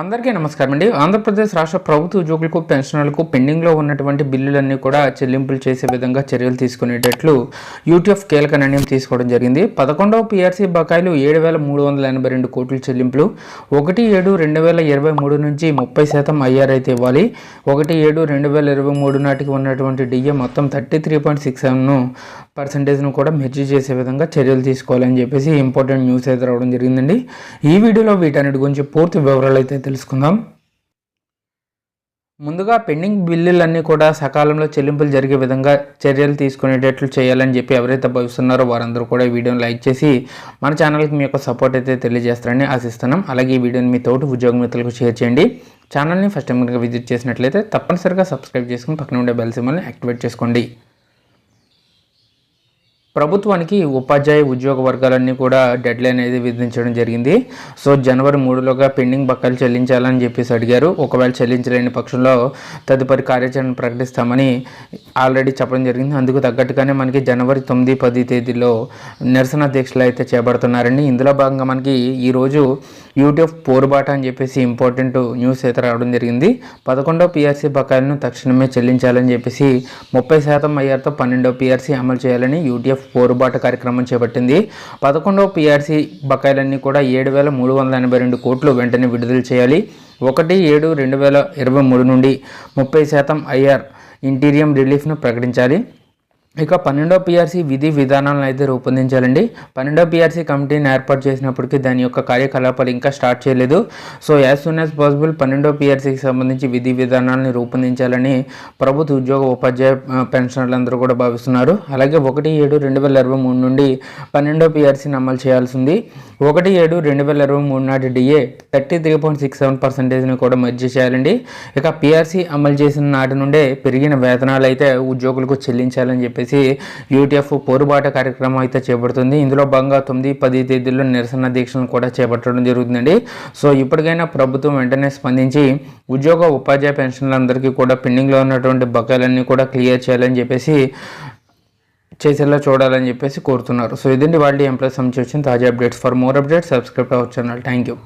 అందరికీ నమస్కారం అండి. ఆంధ్రప్రదేశ్ రాష్ట్ర ప్రభుత్వ ఉద్యోగులకు పెన్షనర్లకు పెండింగ్లో ఉన్నటువంటి బిల్లులన్నీ కూడా చెల్లింపులు చేసే విధంగా చర్యలు తీసుకునేటట్లు యూటీఎఫ్ కీలక నిర్ణయం తీసుకోవడం జరిగింది. పదకొండవ పీఆర్సీ బకాయిలు ఏడు వేల మూడు వందల ఎనభై రెండు కోట్ల చెల్లింపులు. ఒకటి ఏడు రెండు వేల ఇరవై మూడు నుంచి ముప్పై శాతం ఐఆర్ అయితే ఇవ్వాలి. ఒకటి ఏడు రెండు వేల ఇరవై మూడు నాటికి ఉన్నటువంటి డిఏ మొత్తం thirty three point six seven పర్సంటేజ్ను కూడా మెర్జీ చేసే విధంగా చర్యలు తీసుకోవాలని చెప్పేసి ఇంపార్టెంట్ న్యూస్ అయితే రావడం జరిగిందండి. ఈ వీడియోలో వీటన్నిటి గురించి పూర్తి వివరాలు అయితే తెలుసుకుందాం. ముందుగా పెండింగ్ బిల్లులన్నీ కూడా సకాలంలో చెల్లింపులు జరిగే విధంగా చర్యలు తీసుకునేటట్లు చేయాలని చెప్పి ఎవరైతే భావిస్తున్నారో వారందరూ కూడా ఈ వీడియోని లైక్ చేసి మన ఛానల్కి మీ యొక్క సపోర్ట్ అయితే తెలియజేస్తారని ఆశిస్తున్నాం. అలాగే ఈ వీడియోని మీ తోటి ఉద్యోగ మిత్రులకు షేర్ చేయండి. ఛానల్ని ఫస్ట్ టైం కనుక విజిట్ చేసినట్లయితే తప్పనిసరిగా సబ్స్క్రైబ్ చేసుకుని పక్కన ఉండే బెల్ సిమ్మల్ని యాక్టివేట్ చేసుకోండి. ప్రభుత్వానికి ఉపాధ్యాయ ఉద్యోగ వర్గాలన్నీ కూడా డెడ్ లైన్ అనేది విధించడం జరిగింది. సో జనవరి మూడులోగా పెండింగ్ బకాయిలు చెల్లించాలని చెప్పేసి అడిగారు. ఒకవేళ చెల్లించలేని పక్షంలో తదుపరి కార్యాచరణ ప్రకటిస్తామని ఆల్రెడీ చెప్పడం జరిగింది. అందుకు తగ్గట్టుగానే మనకి జనవరి తొమ్మిది పది తేదీలో నిరసన దీక్షలు అయితే చేపడుతున్నారండి. ఇందులో భాగంగా మనకి ఈరోజు యూట్యూబ్ పోరుబాట అని చెప్పేసి ఇంపార్టెంట్ న్యూస్ అయితే రావడం జరిగింది. పదకొండో పిఆర్సీ బకాయిలను తక్షణమే చెల్లించాలని చెప్పేసి ముప్పై శాతం అయ్యారుతో పన్నెండో పిఆర్సీ అమలు చేయాలని యూటీఎఫ్ పోరుబాట కార్యక్రమం చేపట్టింది. పదకొండవ పిఆర్సీ బకాయిలన్నీ కూడా ఏడు వేల మూడు వందల ఎనభై రెండు కోట్లు వెంటనే విడుదల చేయాలి. ఒకటి ఏడు రెండు వేల ఇరవై మూడు నుండి ముప్పై శాతం ఐఆర్ ఇంటీరియం రిలీఫ్ను ప్రకటించాలి. ఇక పన్నెండో పిఆర్సీ విధి విధానాలను అయితే రూపొందించాలండి. పన్నెండో పిఆర్సీ కమిటీని ఏర్పాటు చేసినప్పటికీ దాని యొక్క కార్యకలాపాలు ఇంకా స్టార్ట్ చేయలేదు. So as soon as possible పన్నెండో పిఆర్సీకి సంబంధించి విధి విధానాలను రూపొందించాలని ప్రభుత్వ ఉద్యోగ ఉపాధ్యాయ ఆ, పెన్షనర్లందరూ కూడా భావిస్తున్నారు. అలాగే ఒకటి ఏడు రెండు వేల ఇరవై మూడు నుండి పన్నెండో పిఆర్సీని అమలు చేయాల్సింది ఒకటి ఏడు రెండు వేల ఇరవై మూడు నాటి DA thirty three point six seven పర్సెంటేజ్ని కూడా మర్జీ చేయాలండి. ఇక పిఆర్సీ అమలు చేసిన నాటి నుండే పెరిగిన వేతనాలు అయితే ఉద్యోగులకు చెల్లించాలని చెప్పేసి యూటీఎఫ్ పోరుబాట కార్యక్రమం అయితే చేపడుతుంది. ఇందులో భాగంగా తొమ్మిది పది తేదీల్లో నిరసన దీక్షను కూడా చేపట్టడం జరుగుతుందండి. సో ఇప్పటికైనా ప్రభుత్వం వెంటనే స్పందించి ఉద్యోగ ఉపాధ్యాయ పెన్షన్లందరికీ కూడా పెండింగ్లో ఉన్నటువంటి బకాయిలన్నీ కూడా క్లియర్ చేయాలని చెప్పేసి చేసేలా చూడాలని చెప్పేసి కోరుతున్నారు. సో ఇదండి వాళ్ళు ఎంప్లాయ్ సంబంధించి వచ్చిన తాజా updates. For more updates subscribe our channel. Thank you